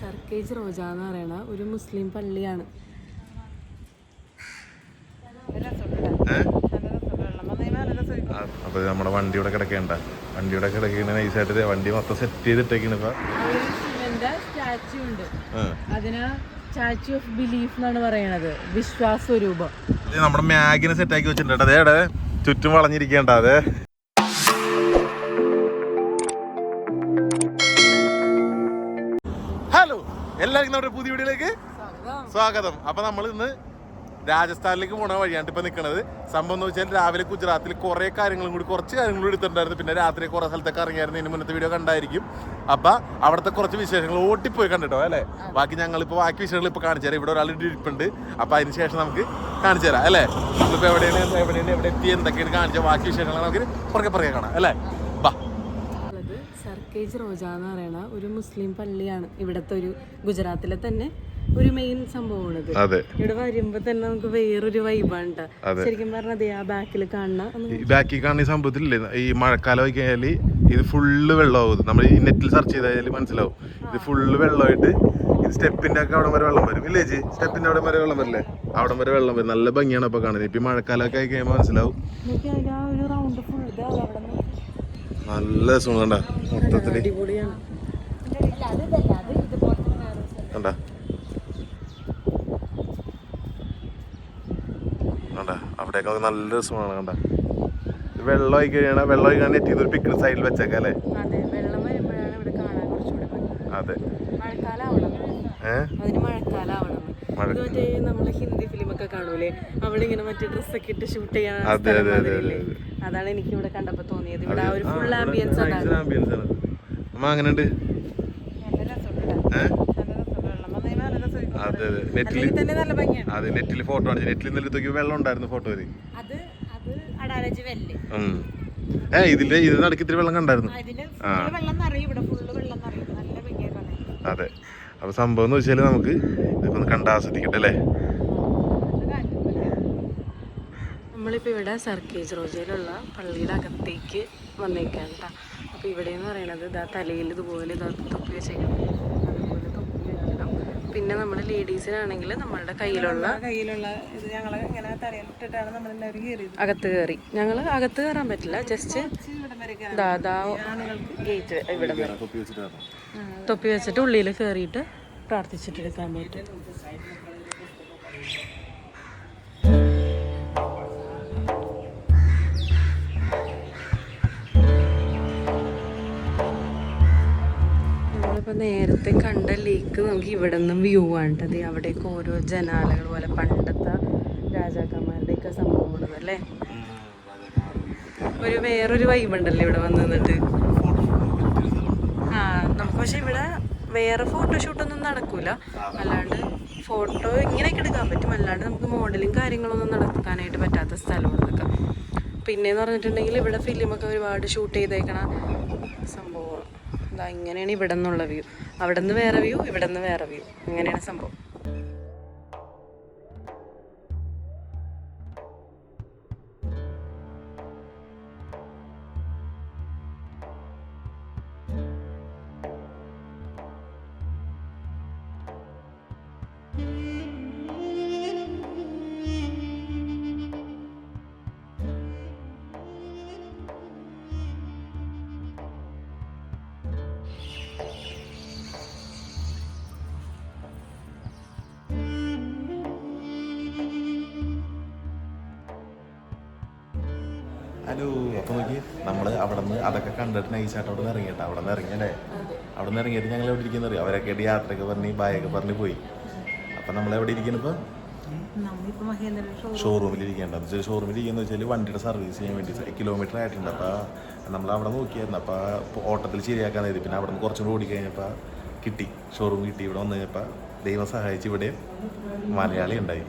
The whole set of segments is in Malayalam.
സർക്കേജ് റോജ എന്ന് പറയണ ഒരു മുസ്ലിം പള്ളിയാണ്. അപ്പൊ നമ്മുടെ വണ്ടിയുടെ കിടക്കേണ്ട. വണ്ടി ഇവിടെ കിടക്കുന്ന നൈസായിട്ട് ദേ വണ്ടി മൊത്തം സെറ്റ് ചെയ്തിട്ടേക്കാണ് ഇപ്പൊ. സ്റ്റാച്യു ഉണ്ട്. അതിന് സ്റ്റാച്യു ഓഫ് ബിലീഫ് എന്നാണ് പറയണത്. വിശ്വാസ രൂപം നമ്മുടെ മാഗിനെ സെറ്റ് ആക്കി വെച്ചിട്ടുണ്ട് അതെ ചുറ്റും വളഞ്ഞിരിക്കേണ്ട അതെ. നമ്മുടെ പുതിയ വീഡിയോയിലേക്ക് സ്വാഗതം. അപ്പൊ നമ്മൾ ഇന്ന് രാജസ്ഥാനിലേക്ക് പോണ വഴിയാണ് ഇപ്പൊ നിൽക്കുന്നത് സംഭവം എന്ന് വെച്ചാൽ രാവിലെ ഗുജറാത്തിൽ കുറെ കാര്യങ്ങളും കൂടി കുറച്ച് കാര്യങ്ങളും കൂടി എടുത്തിട്ടുണ്ടായിരുന്നു. പിന്നെ രാത്രി കുറെ സ്ഥലത്തൊക്കെ ഇറങ്ങിയായിരുന്നു. ഇതിന് മുന്നത്തെ വീഡിയോ കണ്ടായിരിക്കും. അപ്പൊ അവിടുത്തെ കുറച്ച് വിശേഷങ്ങൾ ഓട്ടിപ്പോയി കണ്ടിട്ടോ അല്ലേ? ബാക്കി ഞങ്ങൾ ഇപ്പൊ ബാക്കി വിശേഷങ്ങൾ ഇപ്പൊ കാണിച്ചു തരാം. ഇവിടെ ഒരാൾ ഇരിപ്പുണ്ട്. അപ്പൊ അതിന് ശേഷം നമുക്ക് കാണിച്ചു തരാം അല്ലേ? നമ്മളിപ്പോ എവിടെയാണ് എവിടെയാണ് എവിടെ എത്തി എന്തൊക്കെയാണ് കാണിച്ച ബാക്കി വിശേഷങ്ങൾ നമുക്ക് പുറകെ പുറകെ കാണാം അല്ലേ? സർക്കേജ് റോജ എന്ന് പറയുന്ന ഒരു മുസ്ലിം പള്ളിയാണ്. ഇവിടുത്തെ ഒരു ഗുജറാത്തിലെ തന്നെ ഒരു മെയിൻ സംഭവമാണ് ഇവിടെ വരുമ്പോ തന്നെ നമുക്ക് വേറൊരു വൈബാണ്. ശരിക്കും പറഞ്ഞത് ആ ബാക്കിൽ കാണുന്ന ബാക്കിൽ കാണുന്ന ഈ ഈ മഴക്കാലം കഴിഞ്ഞാൽ ഇത് ഫുള്ള് വെള്ളമാവും. നമ്മൾ ഈ നെറ്റിൽ സെർച്ച് ചെയ്താൽ മനസ്സിലാവും. ഇത് ഫുള്ള് വെള്ളമായിട്ട് ഇത് സ്റ്റെപ്പിന്റെ ഒക്കെ അവിടെ വരെ വെള്ളം വരും. ഇല്ലേ ചേച്ചി സ്റ്റെപ്പിന്റെ അവിടെ വരെ വെള്ളം വരില്ലേ? അവിടെ വരെ വെള്ളം വരും. നല്ല ഭംഗിയാണ് അപ്പൊ കാണുന്നത്. ഇപ്പൊ മഴക്കാലൊക്കെ മഴക്കാലമൊക്കെ ആയി കഴിയുമ്പോൾ മനസ്സിലാവും. നല്ല സുഖം കണ്ട. മൊത്തത്തിൽ. കണ്ട. കണ്ട. അവിടെയൊക്കെ നല്ല രസമാണ് കണ്ട. വെള്ളമായി വെള്ളം ആയി കഴിയണ വെള്ളം ഒഴിക്കാൻ ഇതൊരു പിക്കിന് സൈഡിൽ വെച്ചേക്കാം അല്ലേ? അതെ മഴക്കാലാവണം. ഹിന്ദി ഫിലിമൊക്കെ കാണൂലേ? അവളിങ്ങനെ മറ്റേ ഡ്രസ്സൊക്കെ ഇട്ട് ഷൂട്ട് ചെയ്യാൻ അതെ, അതെ, അതെ, അതെ, അതാണ് എനിക്ക് ഇവിടെ കണ്ടപ്പോ തോന്നിയത്. ഇവിടെ ഒരു ഫുൾ ആംബിയൻസ് ആംബിയൻസ് അമ്മ അങ്ങനെ ഉണ്ട് അതെ അതെ. നെറ്റിൽ അതെ നെറ്റിൽ ഫോട്ടോ ആണ് നെറ്റിൽ നെല്ല് തൂക്കി വെള്ളം ഉണ്ടായിരുന്നു ഫോട്ടോ ഉം. ഏ ഇതിൽ ഇതിന് നടുക്ക് ഇത്തിരി വെള്ളം കണ്ടായിരുന്നു. അതെ. അപ്പൊ സംഭവം എന്ന് വെച്ചാൽ നമുക്ക് ഇതൊക്കെ ഒന്ന് കണ്ടാസ്വദിക്കട്ടെ അല്ലേ? നമ്മളിപ്പോൾ ഇവിടെ സർക്കേജ് റോജയിലുള്ള പള്ളിയുടെ അകത്തേക്ക് വന്നേക്കാണ് കേട്ടോ അപ്പോൾ ഇവിടെ എന്ന് പറയണത് ഇതാ തലയിൽ ഇതുപോലെ ഇതാ തൊപ്പി വെച്ചേക്കണം. അതുപോലെ തൊപ്പി വെക്കണം. പിന്നെ നമ്മൾ ലേഡീസിനാണെങ്കിൽ നമ്മളുടെ കയ്യിലുള്ള കയ്യിലുള്ള ഇത് ഞങ്ങൾ ഇങ്ങനെ തലയിലിട്ടിട്ടാണ് നമ്മൾ എല്ലാവരും കയറിയത്. അകത്ത് കയറി. ഞങ്ങൾ അകത്ത് കയറാൻ പറ്റില്ല. ജസ്റ്റ് ദാദാ ഗേറ്റ് ഇവിടെ തൊപ്പി വെച്ചിട്ട് ഉള്ളിൽ കയറിയിട്ട് പ്രാർത്ഥിച്ചിട്ട് എടുക്കാൻ പറ്റും. നമ്മളിപ്പോൾ നേരത്തെ കണ്ട ലേക്ക് നമുക്ക് ഇവിടെ നിന്നും വ്യൂ ആണ്ടത് അവിടേക്ക് ഓരോ ജനാലകൾ പോലെ പണ്ടത്തെ രാജാക്കന്മാരുടെയൊക്കെ സംഭവങ്ങളും അല്ലേ? ഒരു വേറൊരു വൈബ് ഉണ്ടല്ലേ ഇവിടെ വന്ന് നിന്നിട്ട്. ആ നമുക്ക് പക്ഷെ ഇവിടെ വേറെ ഫോട്ടോഷൂട്ടൊന്നും നടക്കൂല. അല്ലാണ്ട് ഫോട്ടോ ഇങ്ങനെയൊക്കെ എടുക്കാൻ പറ്റും. അല്ലാണ്ട് നമുക്ക് മോഡലും കാര്യങ്ങളൊന്നും നടക്കാനായിട്ട് പറ്റാത്ത സ്ഥലമാണ് ഇതൊക്കെ പിന്നെന്ന് പറഞ്ഞിട്ടുണ്ടെങ്കിൽ ഇവിടെ ഫിലിമൊക്കെ ഒരുപാട് ഷൂട്ട് ചെയ്തേക്കണ ഇതാ ഇങ്ങനെയാണ് ഇവിടെ നിന്നുള്ള വ്യൂ അവിടെ നിന്ന് വേറെ വ്യൂ ഇവിടെ നിന്ന് വേറെ വ്യൂ ഇങ്ങനെയാണ് സംഭവം. അതൊക്കെ കണ്ടിട്ട് നൈസായിട്ട് അവിടെ നിന്ന് ഇറങ്ങിയിട്ട് അവിടെ നിന്ന് ഇറങ്ങിയല്ലേ? അവിടെ നിന്ന് ഇറങ്ങിയിട്ട് ഞങ്ങൾ എവിടെ ഇരിക്കുന്ന അറിയാം? അവരൊക്കെ യാത്രയൊക്കെ പറഞ്ഞ് ബായൊക്കെ പറഞ്ഞ് പോയി. അപ്പം നമ്മൾ എവിടെ ഷോ ഷോറൂമിൽ ഇരിക്കേണ്ട എന്ന് വെച്ചാൽ ഷോറൂമിൽ വെച്ചാൽ വണ്ടിയുടെ സർവീസ് ചെയ്യാൻ വേണ്ടി കിലോമീറ്റർ ആയിട്ടുണ്ട്. അപ്പോൾ നമ്മൾ അവിടെ നോക്കിയായിരുന്നു. അപ്പോൾ ഓട്ടത്തിൽ ശരിയാക്കാൻ നേരി പിന്നെ അവിടെ നിന്ന് കുറച്ചും കൂടി ഓടി കഴിഞ്ഞപ്പോൾ കിട്ടി. ഷോറൂം കിട്ടി. ഇവിടെ വന്നു കഴിഞ്ഞപ്പോൾ ദൈവം സഹായിച്ച് ഇവിടെ മലയാളി ഉണ്ടായി.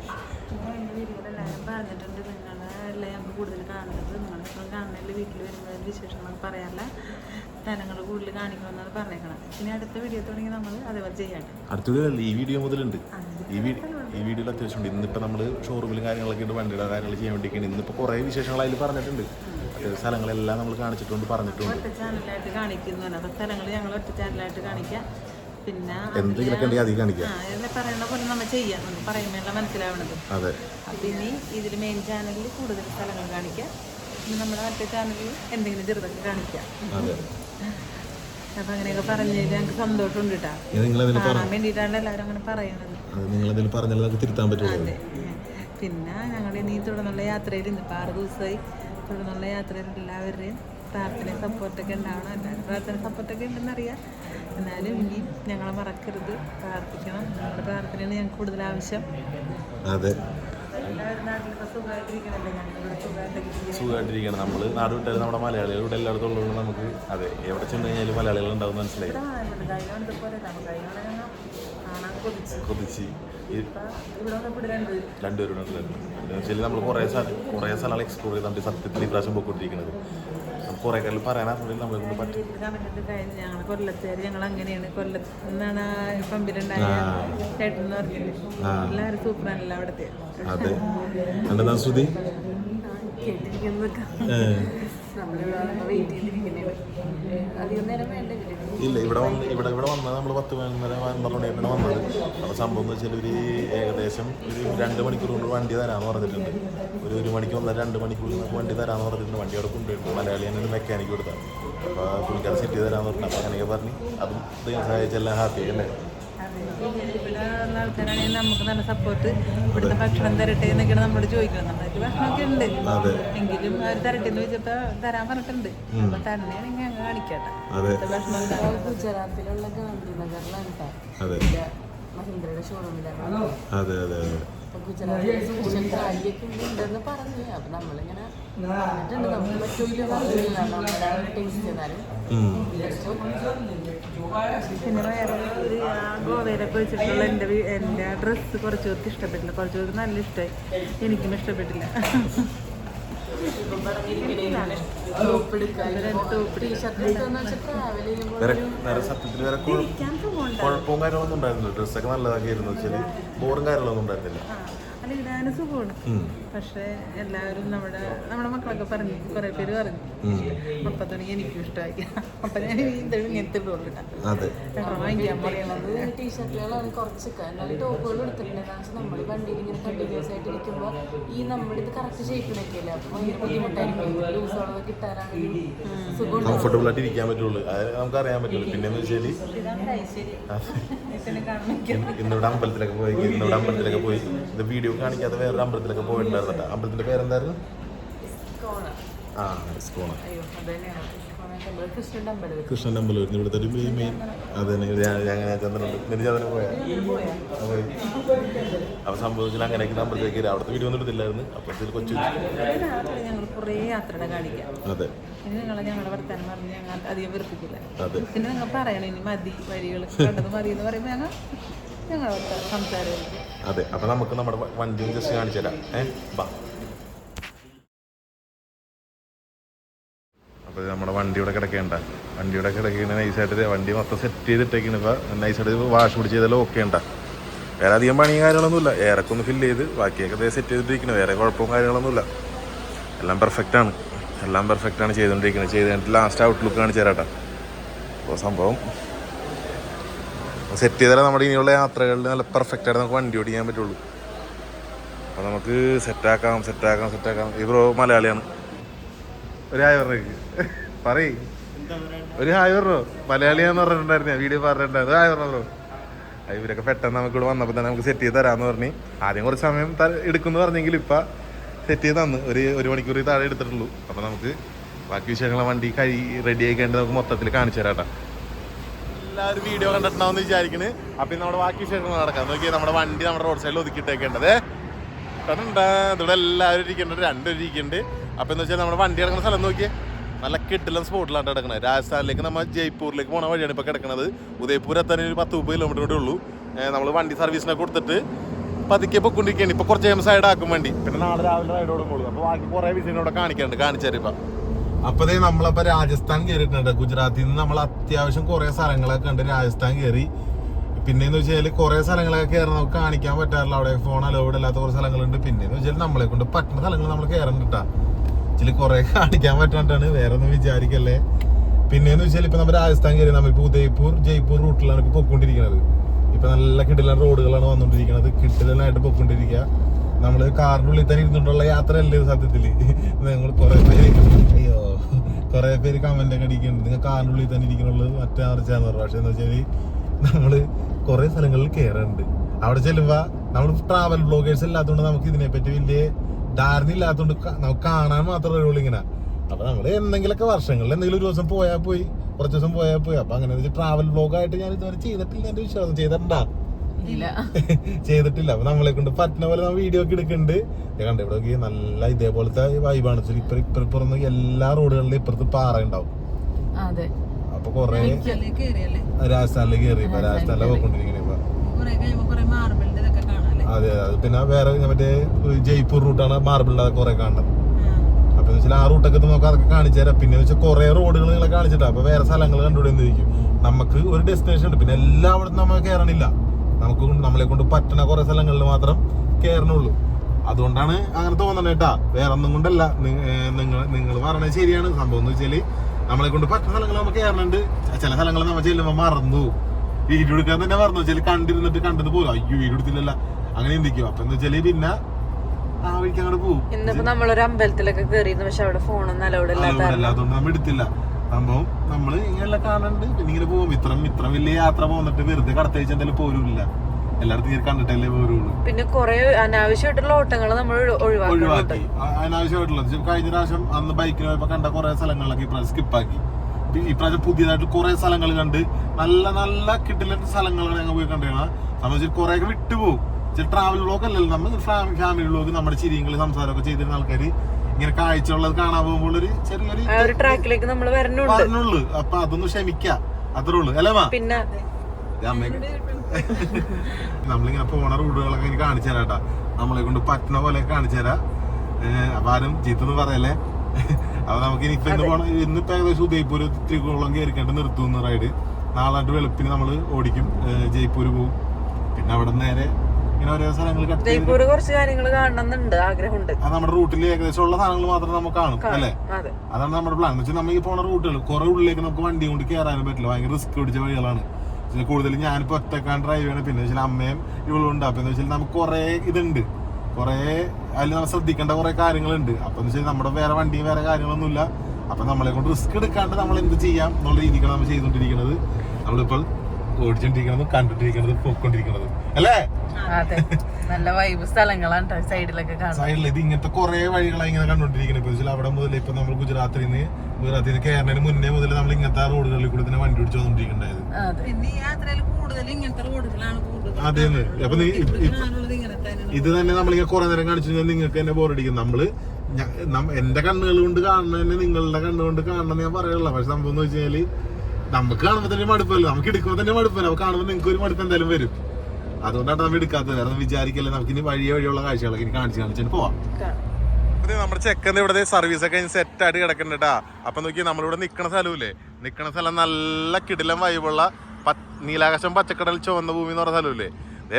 നിങ്ങളല്ലേ ഞങ്ങൾക്ക് കൂടുതൽ കാണുന്നത്? നിങ്ങളൊക്കെ കാണുന്നതിൽ വീട്ടിൽ വരുമ്പോൾ വിശേഷങ്ങൾ പറയാനുള്ള സ്ഥലങ്ങൾ കൂടുതൽ കാണിക്കണമെന്നാണ് പറഞ്ഞേക്കണം ഇനി അടുത്ത വീഡിയോ തുടങ്ങി നമ്മൾ അതേപോലെ ചെയ്യാട്ടെ അടുത്തത് ഈ വീഡിയോ മുതലുണ്ട്. ഈ വീഡിയോ ഈ വീഡിയോയിൽ അത്യാവശ്യമുണ്ട് ഇന്നിപ്പോൾ നമ്മൾ ഷോറൂമിലും കാര്യങ്ങളൊക്കെ ഉണ്ട്. വണ്ടിയുടെ കാര്യങ്ങൾ ചെയ്യാൻ വേണ്ടിയൊക്കെയാണ്. ഇന്നിപ്പോൾ കുറേ വിശേഷങ്ങൾ അതിൽ പറഞ്ഞിട്ടുണ്ട്. അത്യാവശ്യം സ്ഥലങ്ങളെല്ലാം നമ്മൾ കാണിച്ചിട്ടുണ്ട് പറഞ്ഞിട്ടുണ്ട്. ഒറ്റ ചാനലായിട്ട് കാണിക്കുന്നു സ്ഥലങ്ങൾ ഞങ്ങൾ ഒറ്റ ചാനലായിട്ട് കാണിക്കാം. പിന്നെ എന്തെങ്കിലുമൊക്കെ ഉണ്ടെങ്കിൽ അധികം കാണിക്കാം പറയണ പോലെ നമ്മൾ ചെയ്യാം. നമുക്ക് പറയുമ്പോഴാണ് മനസ്സിലാവണത്. അതെ. അപ്പം ഇനി ഇതിൽ മെയിൻ ചാനലിൽ കൂടുതൽ സ്ഥലങ്ങൾ കാണിക്കാം. നമ്മുടെ മറ്റേ ചാനലിൽ എന്തെങ്കിലും ചെറുതൊക്കെ കാണിക്കാം. അപ്പം അങ്ങനെയൊക്കെ പറഞ്ഞതിൽ ഞങ്ങൾക്ക് സന്തോഷമുണ്ട് കേട്ടോ കാണാൻ വേണ്ടിയിട്ടാണ് എല്ലാവരും അങ്ങനെ പറയണത്. നിങ്ങൾ എന്തെങ്കിലും പറഞ്ഞാൽ നമുക്ക് തിരുത്താൻ പറ്റുള്ളൂ. പിന്നെ ഞങ്ങൾ ഇനി തുടർന്നുള്ള യാത്രയിൽ ഇന്നിപ്പോൾ ആറ് ദിവസമായി തുടർന്നുള്ള യാത്രയിൽ എല്ലാവരുടെയും പ്രാർത്ഥന സപ്പോർട്ടൊക്കെ ഉണ്ടാവണം. എല്ലാവരും പ്രാർത്ഥന സപ്പോർട്ടൊക്കെ ഉണ്ടെന്നറിയാം എന്നാലും ഇനി ഞങ്ങളെ മറക്കരുത്. പ്രാർത്ഥിക്കണം. നിങ്ങളുടെ പ്രാർത്ഥനയാണ് ഞങ്ങൾക്ക് കൂടുതൽ ആവശ്യം. അതെ. സുഖമായിട്ടിരിക്കണം. നമ്മൾ നാട് വിട്ടാലും നമ്മുടെ മലയാളികൾ ഇവിടെ എല്ലായിടത്തും ഉള്ളതുകൊണ്ട് നമുക്ക് അതെ എവിടെ ചെന്ന് കഴിഞ്ഞാലും മലയാളികൾ ഉണ്ടാവും മനസ്സിലായി. കൊതിച്ച്. രണ്ടുപേരും രണ്ടുപേരും. നമ്മൾ കുറേ സ്ഥലം കുറേ സ്ഥലങ്ങൾ എക്സ്പ്ലോർ ചെയ്തിട്ടുണ്ട് സത്യത്തിൽ ഈ പ്രാവശ്യം പോയിക്കൊണ്ടിരിക്കുന്നത്. കുറേ കാര്യം പറയാനാണെങ്കിൽ നമ്മളെ കൊണ്ട് പറ്റും. കഴിഞ്ഞ് ഞങ്ങൾ ഞങ്ങൾ അങ്ങനെയാണ്. കൊല്ലത്ത് നിന്നാണ് പമ്പിലുണ്ടായ ചേട്ടൻ എന്ന് പറഞ്ഞില്ലേ? എല്ലാവരും സൂപ്പറാണല്ലോ അവിടുത്തെ. അതെ. എന്താ ശ്രുതി കേട്ടിരിക്കുന്നതൊക്കെ ഇല്ല ഇവിടെ വന്ന് ഇവിടെ ഇവിടെ വന്നത് നമ്മൾ പത്ത് പതിനൊന്നര പന്ത്രണ്ട് മണിയായിട്ടാണ് വന്നത്. അപ്പോൾ സംഭവം എന്ന് വെച്ചാൽ ഒരു ഏകദേശം ഒരു രണ്ട് മണിക്കൂർ കൊണ്ട് വണ്ടി തരാമെന്ന് പറഞ്ഞിട്ടുണ്ട്. ഒരു ഒരു മണിക്ക് വന്നാൽ രണ്ട് മണിക്കൂർ നമുക്ക് വണ്ടി തരാമെന്ന് പറഞ്ഞിട്ടുണ്ട്. വണ്ടി അവിടെ കൊണ്ടുപോയിട്ട് മലയാളി തന്നെ ഒരു മെക്കാനിക്ക് കൊടുത്താൽ അപ്പോൾ പുള്ളിക്കാർ സെറ്റ് ചെയ്ത് തരാമെന്ന് പറഞ്ഞു. അപ്പോൾ അങ്ങനെയൊക്കെ പറഞ്ഞ് അതും സഹായിച്ചെല്ലാം ഹാപ്പി അല്ലേ. ഇവിടെ ഉള്ള ആൾക്കാരാണെങ്കിൽ നമുക്ക് നല്ല സപ്പോർട്ട് ഇവിടുത്തെ ഭക്ഷണം തരട്ടെ എന്നൊക്കെയാണ് നമ്മളോട് ചോദിക്കുന്നത് നമ്മളൊരു ഭക്ഷണമൊക്കെ ഉണ്ട് എങ്കിലും അവർ തരട്ടെ എന്ന് ചോദിച്ചപ്പോ തരാൻ പറഞ്ഞിട്ടുണ്ട് അപ്പൊ തന്നെയാണെങ്കിൽ അങ്ങ് കാണിക്കട്ടെ ഭക്ഷണം? ഗുജറാത്തിലുള്ള അതെ ഇതിന്റെ മഹീന്ദ്രയുടെ ഷോറൂമിലാണ് ഗുജറാത്തിൽ ഉണ്ടെന്ന് പറഞ്ഞു അപ്പൊ നമ്മളിങ്ങനെ പിന്നെ വേറെ ഒരു ഗോവയിലൊക്കെ വെച്ചിട്ടുള്ള എന്റെ എന്റെ ഡ്രസ്സ് കുറച്ച് പേർക്ക് ഇഷ്ടപ്പെട്ടില്ല. കുറച്ച് പേർക്ക് നല്ല ഇഷ്ടമായി എനിക്കും ഇഷ്ടപ്പെട്ടില്ല സത്യത്തിൽ വേറെ കുഴ- കുഴപ്പവും കാര്യങ്ങളൊന്നും ഉണ്ടായിരുന്നില്ല. ഡ്രസ്സൊക്കെ നല്ലതാക്കിയിരുന്നു വെച്ചാൽ ബോറും കാര്യങ്ങളൊന്നും ഉണ്ടായിരുന്നില്ല. ഇടാനും സുഖമാണ്. പക്ഷേ എല്ലാവരും നമ്മുടെ നമ്മുടെ മക്കളൊക്കെ പറഞ്ഞു കുറേ പേര് പറഞ്ഞു. അപ്പൊ തുടങ്ങി എനിക്കും ഇഷ്ടമായി. അപ്പൊ ഞാൻ ഇത് ഇങ്ങനത്തെ വാങ്ങിക്കാൻ പറയുന്നത് ടീഷർട്ടുകളാണ് കുറച്ചൊക്കെ. എന്നാലും ടോപ്പുകൾ എടുത്തിട്ടുണ്ട്. കാരണം നമ്മൾ വണ്ടിയിൽ ഇങ്ങനെ കണ്ടിന്യൂസ് ആയിട്ട് ഇരിക്കുമ്പോൾ ഈ നമ്മളിത് കറക്റ്റ് ഷേപ്പിനൊക്കെയല്ലേ അപ്പൊ ഭയങ്കര ബുദ്ധിമുട്ടായിരിക്കും. കിട്ടാനാണെങ്കിൽ സുഖം കംഫർട്ടബിൾ ആയിട്ട് ഇരിക്കാൻ പറ്റുള്ളൂ. അത് നമുക്ക് അറിയാൻ പറ്റുള്ളൂ. പിന്നെന്ന് ഇന്നിവിടെ അമ്പലത്തിലൊക്കെ പോയി ഇന്നിവിടെ അമ്പലത്തിലൊക്കെ പോയി. ഇത് വീഡിയോ കാണിക്കാതെ വേറൊരു അമ്പലത്തിലൊക്കെ പോയിട്ടുണ്ടായിരുന്നു അമ്പലത്തിന്റെ പേരെന്തായിരുന്നു? ആ സ്കോണ കൃഷ്ണന്റെ അമ്പലം വരുന്നു ഇവിടെ ഇവിടുത്തെ ഒരു മെയിൻ അത് അങ്ങനെ ചന്ദ്രനുണ്ട്. എന്നിട്ട് ചന്ദ്രൻ പോയാ? ആ, പോയി? അപ്പൊ സംഭവിച്ചാൽ അങ്ങനെയൊക്കെ അമ്പലത്തേക്ക് അവിടുത്തെ വീട് വന്നിട്ടില്ലായിരുന്നു അപ്പൊ അപ്പഴത്തേക്ക് കൊച്ചു കുറേ യാത്രയുടെ കാണിക്കാം. അതെ. ഇനി നിങ്ങൾ ഞങ്ങളുടെ വർത്താനം പറഞ്ഞ് ഞങ്ങൾ അധികം വെറുപ്പിക്കില്ല. അതെ. പിന്നെ നിങ്ങൾ പറയണം ഇനി മതി വഴികൾ കണ്ടത് മതി എന്ന് പറയുമ്പോൾ ഞങ്ങൾ അതെ. അപ്പൊ നമുക്ക് നമ്മുടെ വണ്ടി ജസ്റ്റ് കാണിച്ചു തരാം ഏഹ് അപ്പോൾ നമ്മുടെ വണ്ടി ഇവിടെ കിടക്കേണ്ട. വണ്ടി ഇവിടെ കിടക്കുന്ന നൈസായിട്ട് വണ്ടി മൊത്തം സെറ്റ് ചെയ്തിട്ടേക്കാണ്. ഇപ്പോൾ നൈസായിട്ട് വാഷ് പിടിച്ച് ചെയ്താലും ഓക്കെ ഉണ്ടാ. വേറെ അധികം പണിയും കാര്യങ്ങളൊന്നുമില്ല ഏറൊക്കെ ഒന്ന് ഫില്ല് ചെയ്ത് ബാക്കിയൊക്കെ ദേ സെറ്റ് ചെയ്തിട്ടിരിക്കണം. വേറെ കുഴപ്പവും കാര്യങ്ങളൊന്നുമില്ല എല്ലാം പെർഫെക്റ്റ് ആണ്. എല്ലാം പെർഫെക്റ്റ് ആണ് ചെയ്തുകൊണ്ടിരിക്കുന്നത് ചെയ്ത് കഴിഞ്ഞിട്ട് ലാസ്റ്റ് ഔട്ട്ലുക്ക് കാണിച്ചു തരാട്ടാ. അപ്പോൾ സംഭവം സെറ്റ് ചെയ്താലേ നമ്മുടെ ഇനിയുള്ള യാത്രകളിൽ നല്ല പെർഫെക്റ്റ് ആയിട്ട് നമുക്ക് വണ്ടി ഓടിക്കാൻ പറ്റുള്ളൂ. അപ്പോൾ നമുക്ക് സെറ്റാക്കാം സെറ്റാക്കാം സെറ്റാക്കാം ഈ ബ്രോ മലയാളിയാണ്. ഒരു പറഞ്ഞേക്ക് പറയ്. ഒരു ഹായ് പറഞ്ഞോ. മലയാളിയാന്ന് പറഞ്ഞിട്ടുണ്ടായിരുന്നു. വീഡിയോ പറഞ്ഞിട്ടുണ്ടായിരുന്നു. ഹായ് പറഞ്ഞോ. ഇവരൊക്കെ പെട്ടെന്ന് നമുക്ക് ഇവിടെ വന്നപ്പോൾ തന്നെ നമുക്ക് സെറ്റ് ചെയ്ത് തരാമെന്ന് പറഞ്ഞു. ആദ്യം കുറച്ച് സമയം എടുക്കുമെന്ന് പറഞ്ഞെങ്കിൽ ഇപ്പം സെറ്റ് ചെയ്ത് തന്നു. ഒരു ഒരു മണിക്കൂറിൽ താഴെ എടുത്തിട്ടുള്ളൂ. അപ്പോൾ നമുക്ക് ബാക്കി വിഷയങ്ങളെ വണ്ടി കഴി റെഡി ആയിക്കേണ്ടത് നമുക്ക് മൊത്തത്തിൽ കാണിച്ചു തരാം എല്ലാവരും വീഡിയോ കണ്ടിട്ടുണ്ടാവും വിചാരിക്കണ്. അപ്പൊ നമ്മുടെ ബാക്കി വിശേഷങ്ങൾ നടക്കാം. നോക്കിയാൽ നമ്മുടെ വണ്ടി നമ്മുടെ റോഡ് സൈഡിൽ ഒതുക്കിയിട്ടേക്കേണ്ടത്. കണ്ടാ ഇവിടെ എല്ലാവരും ഇരിക്കുന്നുണ്ട് രണ്ടുപേരും ഇരിക്കുന്നുണ്ട് അപ്പൊ എന്ന് വെച്ചാൽ നമ്മുടെ വണ്ടി ഇറങ്ങുന്ന സ്ഥലം നോക്കിയേ. നല്ല കിട്ടില്ല സ്പോട്ടിലാണ് കിടക്കുന്നത് രാജസ്ഥാനിലേക്ക് നമ്മൾ ജയ്പൂരിലേക്ക് പോണ വഴിയാണ് ഇപ്പോൾ കിടക്കുന്നത് ഉദയപൂർ എത്താൻ ഒരു പത്ത് മുപ്പത് കിലോമീറ്റർ ഉള്ളൂ. നമ്മൾ വണ്ടി സർവീസിനെ കൊടുത്തിട്ട് പതുക്കെ പൊക്കൊണ്ടിരിക്കുകയാണ് ഇപ്പോൾ കുറച്ച് ടൈം സൈഡ് ആക്കും വേണ്ടി. പിന്നെ നാളെ രാവിലെ റൈഡോട് കൊടുക്കുള്ളൂ അപ്പോൾ ബാക്കി കുറേ വിഷയങ്ങളോടെ കാണിക്കാനുണ്ട്. കാണിച്ചാരിപ്പം അപ്പോൾ ദേ നമ്മളപ്പോ രാജസ്ഥാൻ കയറിയിട്ടുണ്ട് ഗുജറാത്തിൽ നിന്ന് നമ്മൾ അത്യാവശ്യം കുറേ സ്ഥലങ്ങളൊക്കെ കണ്ട് രാജസ്ഥാൻ കയറി പിന്നെന്ന് വെച്ചാൽ കുറേ സ്ഥലങ്ങളൊക്കെ കയറി നമുക്ക് കാണിക്കാൻ പറ്റാറില്ല. അവിടെ ഫോൺ അലോഡ് അല്ലാത്ത കുറേ സ്ഥലങ്ങളുണ്ട്. പിന്നെന്ന് വെച്ചാൽ നമ്മളെ കൊണ്ട് പറ്റുന്ന സ്ഥലങ്ങൾ നമ്മൾ കയറുന്നുണ്ട് കേട്ടാ ഇതിൽ കുറെ കാണിക്കാൻ പറ്റാണ്ടാണ് വേറെ ഒന്നും വിചാരിക്കല്ലേ. പിന്നെന്ന് വെച്ചാൽ ഇപ്പൊ നമ്മൾ രാജസ്ഥാൻ കയറി നമ്മളിപ്പോൾ ഉദയ്പൂർ ജയ്പൂർ റൂട്ടിലാണ് ഇപ്പൊ പൊയ്ക്കൊണ്ടിരിക്കുന്നത് ഇപ്പൊ നല്ല കിടിലൻ റോഡുകളാണ് വന്നുകൊണ്ടിരിക്കുന്നത് കിടിലനായിട്ട് പൊയ്ക്കൊണ്ടിരിക്കുക നമ്മൾ കാറിന്റെ ഉള്ളിൽ തന്നെ ഇരുന്നിട്ടുള്ള യാത്രയല്ലേ സത്യത്തിൽ നിങ്ങൾ കുറേ പേര് അയ്യോ കുറേ പേര് കമന്റ് ഒക്കെ അടിക്കുന്നുണ്ട്. നിങ്ങൾ കാറിന്റെ ഉള്ളിൽ തന്നെ ഇരിക്കുന്നുള്ളത് മറ്റേ മറിച്ചാന്ന് പറഞ്ഞു പക്ഷെ എന്താ വെച്ചാൽ നമ്മൾ കുറേ സ്ഥലങ്ങളിൽ കയറുന്നുണ്ട് അവിടെ ചെല്ലുമ്പോൾ നമ്മൾ ട്രാവൽ ബ്ലോഗേഴ്സ് ഇല്ലാത്തതുകൊണ്ട് നമുക്ക് ഇതിനെപ്പറ്റി വലിയ ധാരണ ഇല്ലാത്തതുകൊണ്ട് ക- നമുക്ക് കാണാൻ മാത്രമേ ഉള്ളൂ ഇങ്ങനെ. അപ്പൊ നമ്മൾ എന്തെങ്കിലുമൊക്കെ വർഷങ്ങളിൽ എന്തെങ്കിലും ഒരു ദിവസം പോയാൽ പോയി കുറച്ച് ദിവസം പോയാൽ പോയി. അപ്പൊ അങ്ങനെ ട്രാവൽ ബ്ലോഗായിട്ട് ഞാൻ ഇതുവരെ ചെയ്തിട്ടില്ല എന്റെ വിശ്വാസം. ചെയ്തിട്ടുണ്ടാ? ഇല്ല. ചെയ്തിട്ടില്ല. അപ്പൊ നമ്മളെ കൊണ്ട് പറ്റുന്ന പോലെ നമ്മൾ വീഡിയോ ഒക്കെ എടുക്കുന്നുണ്ട്. കണ്ട കണ്ടോ ഇവിടെ നോക്കി നല്ല ഇതേപോലത്തെ വൈബാണ് ഇപ്പൊ ഇപ്പുറം എല്ലാ റോഡുകളിലും ഇപ്പുറത്ത് പാറ ഉണ്ടാവും. അതെ. അപ്പൊ കൊറേ രാജസ്ഥാനിലേക്ക് കയറി ഇപ്പൊ രാജസ്ഥാനിലെ പോയിക്കൊണ്ടിരിക്കണേ ഇപ്പൊ. അതെ അത് പിന്നെ വേറെ മറ്റേ ജയ്പൂർ റൂട്ടാണ് മാർബിളിന്റെ കുറെ കാണുന്നത് അപ്പൊ വെച്ചാൽ ആ റൂട്ടൊക്കെ നമുക്ക് അതൊക്കെ കാണിച്ചു തരാം. പിന്നെ വെച്ചാൽ കുറെ റോഡുകൾ നിങ്ങളെ കാണിച്ചിട്ടാ. അപ്പൊ വേറെ സ്ഥലങ്ങൾ കണ്ടുപിടിക്കും നമുക്ക് ഒരു ഡെസ്റ്റിനേഷൻ ഉണ്ട്. പിന്നെ എല്ലായിടത്തും നമ്മൾ കയറണില്ല നമുക്ക് നമ്മളെ കൊണ്ട് പറ്റണ കുറെ സ്ഥലങ്ങളിൽ മാത്രം കയറണുള്ളൂ അതുകൊണ്ടാണ് അങ്ങനെ തോന്നണേ കേട്ടാ. വേറെ ഒന്നും കൊണ്ടല്ല. നിങ്ങൾ നിങ്ങൾ പറഞ്ഞത് ശരിയാണ്. സംഭവം എന്ന് വെച്ചാൽ നമ്മളെ കൊണ്ട് പറ്റുന്ന സ്ഥലങ്ങൾ നമുക്ക് കയറണുണ്ട് ചില സ്ഥലങ്ങൾ നമ്മൾ ചെല്ലുമ്പോൾ മറന്നു. വീഡിയോ എടുക്കാൻ തന്നെ മറന്നു. വെച്ചാൽ കണ്ടിരുന്നിട്ട് കണ്ടത് പോലും അയ്യോ വീഡിയോ എടുത്തില്ലല്ല. അങ്ങനെ ചിന്തിക്കും. അപ്പൊ എന്ന് വെച്ചാൽ പിന്നെ ആ വഴിക്ക് അങ്ങോട്ട് പോകും. ഇന്നിപ്പോ നമ്മളൊരു അമ്പലത്തിലൊക്കെ കയറിയിരുന്നു പക്ഷെ അവിടെ ഫോണൊന്നും അലൗഡ് ഇല്ലാത്ത അല്ല അതുകൊണ്ട് നമ്മൾ എടുത്തില്ല. സംഭവം നമ്മൾ ഇങ്ങനെയുള്ള കാണുന്നുണ്ട് പിന്നെ ഇങ്ങനെ പോകും. ഇത്രം ഇത്രം വലിയ യാത്ര പോന്നിട്ട് വെറുതെ കടത്തയച്ച് എന്തായാലും പോരൂല്ല. എല്ലായിടത്തും കണ്ടിട്ടല്ലേ പോരുള്ളൂ. പിന്നെ കുറെ അനാവശ്യമായിട്ടുള്ള ഓട്ടങ്ങൾ നമ്മൾ ഒഴിവാക്കി. അനാവശ്യമായിട്ടുള്ള കഴിഞ്ഞ പ്രാവശ്യം അന്ന് ബൈക്കിൽ പോയപ്പോ കണ്ട കുറെ സ്ഥലങ്ങളൊക്കെ ഇപ്രാവശ്യം സ്കിപ്പാക്കി ഇപ്രാവശ്യം പുതിയതായിട്ട് കുറെ സ്ഥലങ്ങൾ കണ്ട് നല്ല നല്ല കിട്ടില്ല സ്ഥലങ്ങളാണ് ഞങ്ങൾ പോയി കണ്ടത് സംബന്ധിച്ച് കുറെ വിട്ടുപോകും. ട്രാവൽ വ്ളോഗ് അല്ലല്ലോ നമ്മൾ ഫാമിലി വ്ളോഗ് നമ്മുടെ ചിരിയും സംസാരമൊക്കെ ചെയ്തിരുന്ന ആൾക്കാർ ഇങ്ങനെ കാഴ്ചയുള്ളത് കാണാൻ പോകുമ്പോൾ ഒരു ചെറിയൊരു ട്രാക്കിലേക്ക് നമ്മൾ പറഞ്ഞുള്ളൂ അപ്പൊ അതൊന്ന് ക്ഷമിക്കാം. അത്രേ ഉള്ളൂ. അല്ലേ പിന്നെ നമ്മളിങ്ങനെ പോണ റൂട്ടുകളൊക്കെ എനിക്ക് കാണിച്ചു തരാട്ടാ നമ്മളെ കൊണ്ട് പറ്റുന്ന പോലെ കാണിച്ചു തരാം. അപ്പൊ ആരും ചീത്തൊന്നും പറയല്ലേ? അപ്പൊ നമുക്ക് ഇനി ഇപ്പൊ ഇന്ന് പോണ ഇന്നിപ്പോ ഏകദേശം ഉദയ്പൂർ ത്രികോളം കയറിക്കണ്ട് നിർത്തുന്ന റൈഡ്. നാളായിട്ട് വെളുപ്പിന് നമ്മൾ ഓടിക്കും. ജയ്പൂര് പോവും. പിന്നെ അവിടെ നേരെ ഇങ്ങനെ ഓരോ സ്ഥലങ്ങൾ ജയ്പൂര് കുറച്ച് കാര്യങ്ങൾ കാണണമെന്നുണ്ട് ആഗ്രഹമുണ്ട്. അത് നമ്മുടെ റൂട്ടിൽ ഏകദേശം ഉള്ള സാധനങ്ങൾ മാത്രം നമുക്ക് കാണും അല്ലേ? അതെ. അതാണ് നമ്മുടെ പ്ലാൻ എന്ന് വെച്ചാൽ നമ്മൾ ഈ പോണ റൂട്ടുകൾ കുറെ ഉള്ളിലേക്ക് നമുക്ക് വണ്ടി കൊണ്ട് കയറാനും പറ്റില്ല. ഭയങ്കര റിസ്ക് പിടിച്ച വഴികളാണ്. കൂടുതലും കൂടുതൽ ഞാനിപ്പോ ഒറ്റക്കാൻ ഡ്രൈവ് ചെയ്യണം പിന്നെ വെച്ചാൽ അമ്മയും ഇവളുണ്ട് അപ്പൊ എന്ന് വെച്ചാൽ നമുക്ക് കുറെ ഇതുണ്ട്. കുറെ അതിൽ നമ്മൾ ശ്രദ്ധിക്കേണ്ട കുറെ കാര്യങ്ങളുണ്ട്. അപ്പൊ എന്ന് വെച്ചാൽ നമ്മുടെ വേറെ വണ്ടിയും വേറെ കാര്യങ്ങളൊന്നുമില്ല. അപ്പൊ നമ്മളെ കൊണ്ട് റിസ്ക് എടുക്കാണ്ട് നമ്മൾ എന്ത് ചെയ്യാം എന്നുള്ള രീതിക്കാണ് നമ്മൾ ചെയ്തുകൊണ്ടിരിക്കുന്നത്. നമ്മളിപ്പോൾ ഓടിച്ചോണ്ടിരിക്കണത് കണ്ടിട്ടിരിക്കുന്നത് പോയിക്കൊണ്ടിരിക്കുന്നത് അല്ലേ? അതെ. നല്ല വൈബ് സ്ഥലങ്ങളാണ് സൈഡിലൊക്കെ സൈഡിൽ ഇത് ഇങ്ങനത്തെ കുറെ വഴികളായി ഇങ്ങനെ കണ്ടോണ്ടിരിക്കുന്നത് ഇപ്പൊ വെച്ചാൽ അവിടെ മുതൽ ഇപ്പൊ നമ്മൾ ഗുജറാത്തിൽ നിന്ന് ഗുജറാത്തിൽ നിന്ന് കേരളത്തിന് മുന്നേ മുതൽ നമ്മൾ ഇങ്ങനത്തെ റോഡുകളിൽ കൂടെ തന്നെ വണ്ടി ഓടിച്ചു വന്നിരിക്കണ്ടായത് അതെ അപ്പൊ ഇത് തന്നെ നമ്മളിങ്ങനെ കുറെ നേരം കാണിച്ചു കഴിഞ്ഞാൽ നിങ്ങൾക്ക് തന്നെ ബോറടിക്കും നമ്മൾ എന്റെ കണ്ണുകൾ കൊണ്ട് കാണുന്നതന്നെ നിങ്ങളുടെ കണ്ണുകൊണ്ട് കാണണമെന്ന് ഞാൻ പറയുള്ളൂ പക്ഷെ സംഭവം എന്ന് വെച്ച് കഴിഞ്ഞാൽ നമുക്ക് കാണുമ്പോ തന്നെ മടുപ്പല്ലോ? നമുക്ക് എടുക്കുമ്പോ തന്നെ മടുപ്പല്ലോ? അപ്പൊ കാണുമ്പോ നിങ്ങൾക്ക് ഒരു മടുപ്പ് എന്തായാലും വരും. അതുകൊണ്ടാണ് നമ്മൾ എടുക്കാത്തത്. വേറെ വിചാരിക്കല്ലേ. നമുക്ക് ഇനി വഴിയെ വഴിയുള്ള കാഴ്ചകളൊക്കെ ഇനി കാണിച്ചു കാണിച്ചു പോവാം. നമ്മുടെ ചെക്കന്റെ ഇവിടെ സർവീസ് ഒക്കെ സെറ്റ് ആയിട്ട് കിടക്കുന്നുണ്ട് അപ്പൊ നോക്കി നമ്മളിവിടെ നിക്കണ സ്ഥലമില്ലേ? നിക്കണ സ്ഥലം നല്ല കിടിലം വൈബുള്ള നീലാകാശം പച്ചക്കടൽ ചുവന്ന ഭൂമി എന്ന് പറഞ്ഞ സ്ഥലമില്ലേ?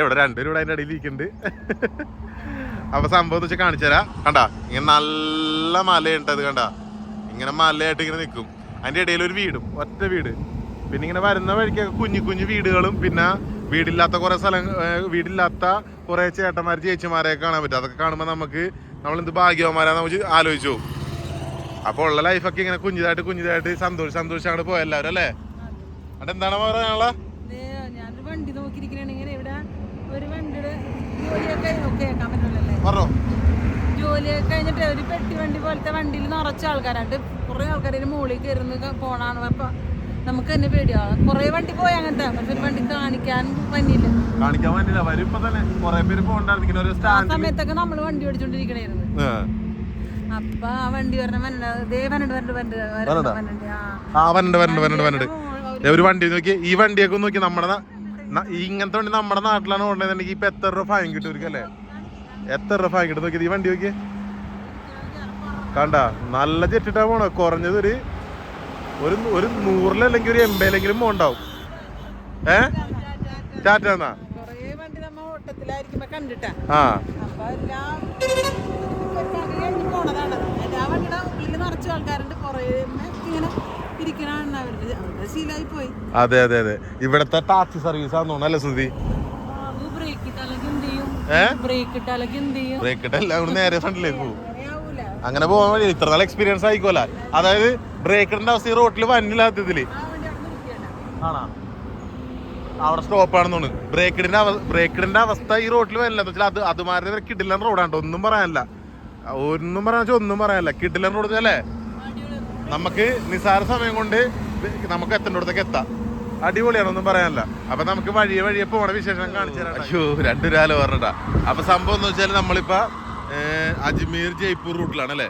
ഇവിടെ രണ്ടുപേരും ഇവിടെ അതിന്റെ അടിയിൽ ഇരിക്കുന്നുണ്ട്. അപ്പൊ സംഭവം വെച്ചാൽ കാണിച്ചു തരാം. കണ്ടാ? ഇങ്ങനെ നല്ല മലയുണ്ട് അത് കണ്ടാ? ഇങ്ങനെ മലയായിട്ട് ഇങ്ങനെ നിൽക്കും അതിന്റെ ഇടയിൽ ഒരു വീടും ഒറ്റ വീട്. പിന്നെ ഇങ്ങനെ വരുന്ന വഴിക്കൊക്കെ കുഞ്ഞു കുഞ്ഞു വീടുകളും പിന്നെ വീടില്ലാത്ത കുറെ സ്ഥലം വീടില്ലാത്ത കുറെ ചേട്ടന്മാർ ചേച്ചിമാരെയൊക്കെ കാണാൻ പറ്റും. അതൊക്കെ കാണുമ്പോൾ നമുക്ക് നമ്മൾ എന്ത് ഭാഗ്യവന്മാരാന്ന് നമുക്ക് ആലോചിച്ചു. അപ്പോൾ ഉള്ള ലൈഫൊക്കെ ഇങ്ങനെ കുഞ്ഞിതായിട്ട് കുഞ്ഞിതായിട്ട് സന്തോഷം സന്തോഷമാണ് പോയ എല്ലാവരും അല്ലേ? അവിടെ എന്താണ് പറയാനുള്ള? ജോലിയൊക്കെ പറഞ്ഞോ. കഴിഞ്ഞിട്ട് ഒരു പെട്ടി വണ്ടി പോലത്തെ വണ്ടിയിൽ നിറച്ച ആൾക്കാരുണ്ട് കുറെ ആൾക്കാർ മുകളിൽ കയറുന്ന പോണാണ് അപ്പൊ നമുക്ക് തന്നെ പേടിയാണ് കുറെ വണ്ടി പോയി അങ്ങനത്തെ. പക്ഷെ ഒരു വണ്ടി കാണിക്കാൻ പറ്റിയില്ല കാണിക്കാൻ പറ്റില്ല വരുമ്പോ തന്നെ. കുറെ പേര് പോകണ്ടായിരുന്നു. ആ സമയത്തൊക്കെ നമ്മൾ വണ്ടി ഓടിച്ചോണ്ടിരിക്കണായിരുന്നു. അപ്പൊ ആ വണ്ടി വരണ്ട്. ഒരു വണ്ടി നോക്കി. ഈ വണ്ടിയൊക്കെ നോക്കി. നമ്മുടെ ഇങ്ങനത്തെ വണ്ടി നമ്മുടെ നാട്ടിലാണ് ഓടണെന്നുണ്ടെങ്കിൽ ഇപ്പൊ എത്ര രൂപ ഫൈൻ കിട്ടും അല്ലേ? എത്ര രൂപ ഫൈൻ കിട്ടും? നോക്കി ഈ വണ്ടി നോക്കി. കണ്ട? നല്ല ജെറ്റിട്ടാ പോണ കുറഞ്ഞത് ഒരു ഒരു ഒരു നൂറിലല്ലെങ്കിൽ ഒരു എൺപതിലെങ്കിലും പോണ്ടാവും ഏ? കണ്ടിട്ടാ. ആ. അതെ അതെ അതെ. ഇവിടത്തെ ടാക്സി സർവീസ് ആണെന്ന് അല്ലേ സുധി ബ്രേക്ക് ഇട്ടാലും എന്ത് ചെയ്യും? ബ്രേക്ക് ഇട്ടാലും എന്ത് ചെയ്യും? ബ്രേക്ക് ഇട്ടല്ലേ എല്ലാം നേരെ ഫ്രണ്ടിലേക്ക് പോകും അങ്ങനെ പോകാൻ വേണ്ടി ഇത്ര നല്ല എക്സ്പീരിയൻസ് ആയിക്കോല. അതായത് ബ്രേക്കറിന്റെ അവസ്ഥ ഈ റോട്ടിൽ വന്നില്ലാത്തതിൽ. ആണോ? അവിടെ സ്റ്റോപ്പ് ആണെന്ന് തോന്നുന്നു. ബ്രേക്കിടിന്റെ ബ്രേക്കിടിന്റെ അവസ്ഥ ഈ റോട്ടിൽ വരില്ല. വെച്ചാൽ അത് അതുമാരുടെ കിഡിലൻ റോഡാണ് ഒന്നും പറയാനില്ല. ഒന്നും പറയാന്ന് ഒന്നും പറയാനില്ല. കിഡിലൻ റോഡ് അല്ലേ നമുക്ക് നിസാര സമയം കൊണ്ട് നമുക്ക് എത്തേണ്ടടത്തേക്ക് എത്താം. അടിപൊളിയാണ് ഒന്നും പറയാനില്ല. അപ്പൊ നമുക്ക് വഴിയെ വഴിയെ പോണ വിശേഷം കാണിച്ചു അയ്യോ രണ്ടു രാലോ പറഞ്ഞിട്ടാ അപ്പൊ സംഭവം എന്ന് വെച്ചാൽ നമ്മളിപ്പോ അജ്മീർ ജയ്പൂർ റൂട്ടിലാണ് അല്ലേ?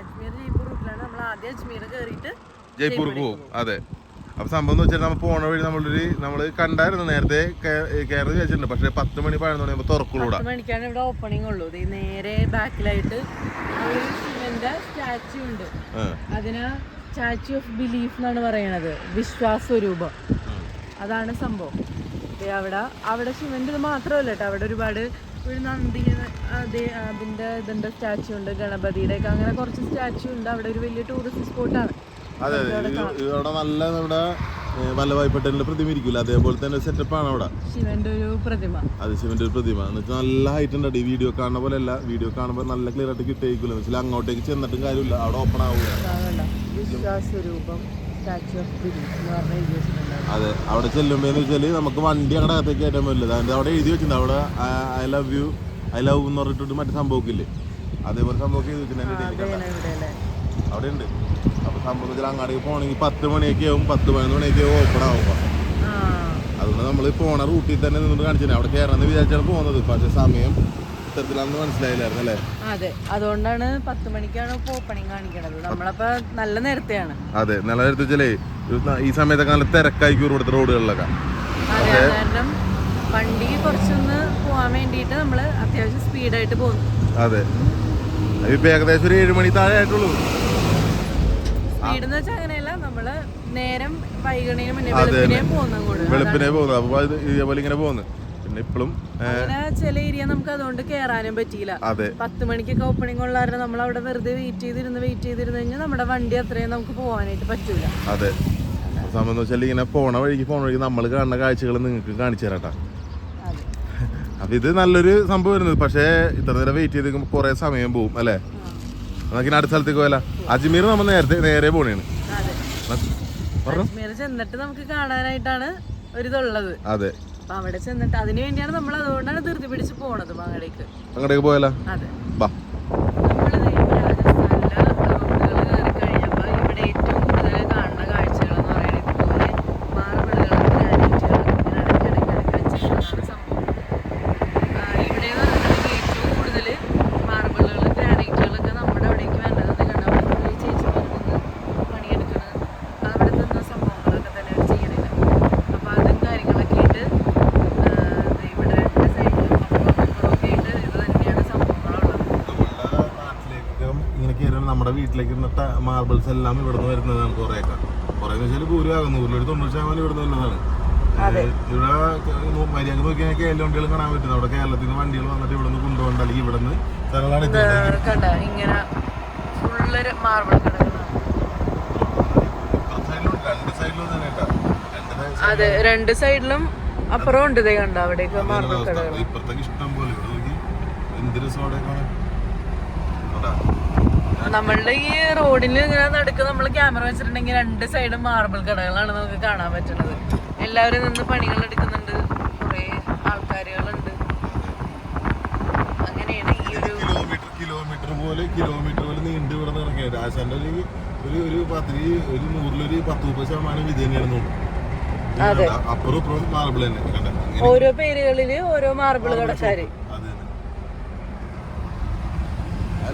അജ്മീർ ജയ്പൂർ റൂട്ടിലാണ്. നമ്മൾ ആദ്യം അജ്മീർ കയറിയിട്ട് ജയ്പൂർക്ക് പോകും. അതെ. അപ്പൊ സംഭവം എന്ന് വെച്ചാൽ നമ്മൾ പോണ വഴി നമ്മളൊരു നമ്മൾ കണ്ടായിരുന്നു നേരത്തെ കയറി വെച്ചിട്ടുണ്ട് പക്ഷെ പത്ത് മണി പതിനൊന്ന് മണിയാകുമ്പോൾ തുറക്കുള്ളൂ പത്ത് മണിക്കാണ് ഇവിടെ ഓപ്പണിംഗ് ഉള്ളൂ. നേരെ ബാക്കിലായിട്ട് സ്റ്റാച്ചു ഉണ്ട്. അതിന് സ്റ്റാച്ചു ഓഫ് ബിലീഫ് എന്നാണ് പറയണത്. വിശ്വാസസ്വരൂപം. അതാണ് സംഭവം. അവിടെ അവിടെ ശിവന്റെ മാത്രമല്ല കേട്ടോ. അവിടെ ഒരുപാട് ഒരു നന്ദി അതേ അതിന്റെ ഇതിന്റെ സ്റ്റാച്ചു ഉണ്ട് ഗണപതിയുടെ ഒക്കെ അങ്ങനെ കുറച്ച് സ്റ്റാച്ചു ഉണ്ട്. അവിടെ ഒരു വലിയ ടൂറിസ്റ്റ് സ്പോട്ടാണ് അതെ അതെ ഇവിടെ നല്ല ഇവിടെ വല്ലഭായ് പട്ടേലിന്റെ പ്രതിമ ഇരിക്കില്ല? അതേപോലെ തന്നെ സെറ്റപ്പ് ആണ് അവിടെ. ശിവന്റെ ഒരു പ്രതിമ. അത് ശിവന്റെ ഒരു പ്രതിമ. എന്ന് വെച്ചാൽ നല്ല ഹൈറ്റ് ഉണ്ട് ഈ വീഡിയോ കാണുന്ന പോലെ അല്ല വീഡിയോ കാണുമ്പോൾ നല്ല ക്ലിയർ ആയിട്ട് കിട്ടിയേക്കില്ല എന്ന് വെച്ചാൽ അങ്ങോട്ടേക്ക് ചെന്നിട്ടും കാര്യമില്ല. അവിടെ ഓപ്പൺ ആവുക വിശ്വാസ രൂപം സ്റ്റാച്ചു ഓഫ് എന്ന് പറഞ്ഞ അതെ. അവിടെ ചെല്ലുമ്പോൾ എന്ന് വെച്ചാൽ നമുക്ക് വണ്ടി അങ്ങടെ അകത്തേക്ക് കയറ്റാൻ പറ്റില്ല. അവിടെ എഴുതി വെച്ചിട്ടുണ്ട്. അവിടെ I love you I love എന്ന് പറഞ്ഞിട്ട് മറ്റേ സംഭവക്കില്ലേ? അതേപോലെ സംഭവം എഴുതി വെച്ചിട്ടുണ്ട് അവിടെ ഉണ്ട് അപ്പൊ സംഭവം വെച്ചാൽ അങ്ങാടേക്ക് പോകണമെങ്കിൽ പത്ത് മണിയൊക്കെ ആവും പത്ത് പതിനൊന്ന് മണിയൊക്കെ ആവും ഓപ്പൺ ആവും ആ. അതുകൊണ്ട് നമ്മൾ പോണ റൂട്ടിൽ തന്നെ നിന്നിട്ട് കാണിച്ചു അവിടെ കയറണമെന്ന് വിചാരിച്ചാണ് പോകുന്നത് പക്ഷെ സമയം ഇത്തരത്തിലാണെന്ന് മനസ്സിലായില്ലായിരുന്നു അല്ലേ? അതെ. അതുകൊണ്ടാണ് പത്ത് മണിക്കാണ് ഓപ്പണിംഗ് കാണിക്കണത്. നമ്മളപ്പോ നല്ല നേരത്തെയാണ്. അതെ. നല്ല നേരത്തെ ഈ സമയത്തൊക്കെ നല്ല തിരക്കായിരിക്കും ഇവിടുത്തെ റോഡുകളിലൊക്കെ. കാരണം വണ്ടി കുറച്ചൊന്ന് പോകാൻ വേണ്ടിയിട്ട് നമ്മൾ അത്യാവശ്യം സ്പീഡായിട്ട് പോകുന്നു. അതെ. ഇപ്പൊ ഏകദേശം ഒരു ഏഴ് മണി താഴെ ആയിട്ടുള്ളൂ. സ്പീഡ് എന്ന് വെച്ചാൽ അങ്ങനെയല്ല നമ്മൾ നേരം വൈകണേന് മുന്നേ അതെ, വെളുപ്പിനെ പോകുന്ന കൂടെ. വെളുപ്പിനെ പോകുന്നത്. അപ്പൊ ഇതേപോലെ ഇങ്ങനെ പോകുന്നത് പിന്നെ ഇപ്പോഴും ചില ഏരിയ നമുക്ക് അതുകൊണ്ട് കേറാനും പറ്റിയില്ല. അതെ. പത്ത് മണിക്കൊക്കെ ഓപ്പണിംഗ് ഉള്ളവരെ നമ്മൾ അവിടെ വെറുതെ വെയിറ്റ് ചെയ്തിരുന്ന് വെയിറ്റ് ചെയ്തിരുന്ന് കഴിഞ്ഞാൽ നമ്മുടെ വണ്ടി അത്രയും നമുക്ക് പോകാനായിട്ട് പറ്റൂല. അതെ. സംബന്ധം വെച്ചാൽ ഇങ്ങനെ പോണ വഴിക്ക് പോണ വഴിക്ക് നമ്മൾ കാണുന്ന കാഴ്ചകൾ നിങ്ങൾക്ക് കാണിച്ചു തരാട്ടാ അപ്പൊ ഇത് നല്ലൊരു സംഭവം വരുന്നത്. പക്ഷേ ഇത്ര നേരം വെയിറ്റ് ചെയ്ത് നിൽക്കുമ്പോൾ കുറെ സമയം പോവും അല്ലേ? നമുക്ക് അടുത്ത സ്ഥലത്തേക്ക് പോയാലോ? അജ്മീർ നമ്മൾ നേരത്തെ നേരെ പോണേണ്. അജ്മീർ ചെന്നിട്ട് നമുക്ക് കാണാനായിട്ടാണ് ഒരിതുള്ളത്. അതെ. അവിടെ ചെന്നിട്ട് അതിനു വേണ്ടിയാണ് നമ്മൾ അതുകൊണ്ടാണ് ധൃതി പിടിച്ച് പോണത് അങ്ങടേക്ക് അങ്ങോട്ടേക്ക് പോയാലോ? അതെ ബാ നമ്മളിത് രാജസ്ഥാനിലെ റോഡുകൾ കയറി കഴിഞ്ഞപ്പോൾ ഇവിടെ ഏറ്റവും കൂടുതൽ കാണുന്ന കാഴ്ചകൾ എന്ന് പറയുന്നത് ഇതുപോലെ മാർബിളുകളും ഗ്രാനൈറ്റുകളും ഇങ്ങനെ ഇടയ്ക്കിടയ്ക്ക് വെച്ചിട്ടുള്ളതാണ് സംഭവം ആ, ഇവിടെ എന്ന് പറഞ്ഞിട്ടുണ്ടെങ്കിൽ ഏറ്റവും കൂടുതൽ മാർബിളുകളും ഗ്രാനൈറ്റുകളൊക്കെ നമ്മുടെ അവിടേക്ക് വന്നത് കണ്ടാൽ ഈ ചേച്ചിമാർ നിന്ന് പണിയെടുക്കുന്നത് അവിടെ നിന്ന് സംഭവങ്ങളൊക്കെ തന്നെ അവർ ചെയ്യണില്ല അപ്പോൾ അതും കാര്യങ്ങളൊക്കെ ആയിട്ട് ആ, ദേ ഇവിടെ രണ്ട് സൈഡിലും അപ്പുറവും ഇപ്പുറവും ഒക്കെ ആയിട്ട് ഇത് തന്നെയാണ് സംഭവങ്ങളുള്ളത് ഇങ്ങനെ കയറി നമ്മുടെ വീട്ടിലേക്ക് മാർബിൾസ് എല്ലാം ഇവിടുന്ന് വരുന്നതാണ് കുറേയൊക്കെ കുറേ എന്ന് വെച്ചാൽ ഭൂരിഭാഗം നൂറിലൊരു തൊണ്ണൂറ് ശതമാനം ഇവിടുന്ന് വരുന്നതാണ്. ഇവിടെ മര്യാദ നോക്കിയാൽ കേരള വണ്ടികൾ കാണാൻ പറ്റും. അവിടെ കേരളത്തിൽ നിന്ന് വണ്ടികൾ വന്നിട്ട് ഇവിടെ നിന്ന് കൊണ്ടുപോകണ്ട അല്ലെങ്കിൽ ഇവിടെ സൈഡിലും രണ്ട് സൈഡിലും അപ്പുറം ഉണ്ട് കണ്ട? അവിടേക്ക് മാർബിൾ. കടകൾ ഇപ്പുറത്തേക്ക് ഇഷ്ടം പോലെ ഇവിടെ നോക്കി എന്ത് രസമാണ് നമ്മളുടെ ഈ റോഡിൽ ഇങ്ങനെ നടുക്ക് നമ്മൾ ക്യാമറ വെച്ചിട്ടുണ്ടെങ്കിൽ രണ്ട് സൈഡും മാർബിൾ കടകളാണ് നമുക്ക് കാണാൻ പറ്റുന്നത്. എല്ലാവരും നിന്ന് പണികൾ എടുക്കുന്നുണ്ട്. കുറേ ആൾക്കാരുകളുണ്ട്. അങ്ങനെയാണ് ഈ ഒരു കിലോമീറ്റർ കിലോമീറ്റർ പോലെ കിലോമീറ്റർ പോലെ നീണ്ടു ഇവിടെ ഇറങ്ങിയത്. ആശാന്റെ ഒരു ഒരു പത്തിരി ഒരു നൂറിലൊരു പത്ത് മുപ്പത് ശതമാനം ഇത് തന്നെയാണ്. അപ്പുറം മാർബിൾ തന്നെ. ഓരോ പേരുകളിൽ ഓരോ മാർബിൾ കടക്കാര് അത് തന്നെ.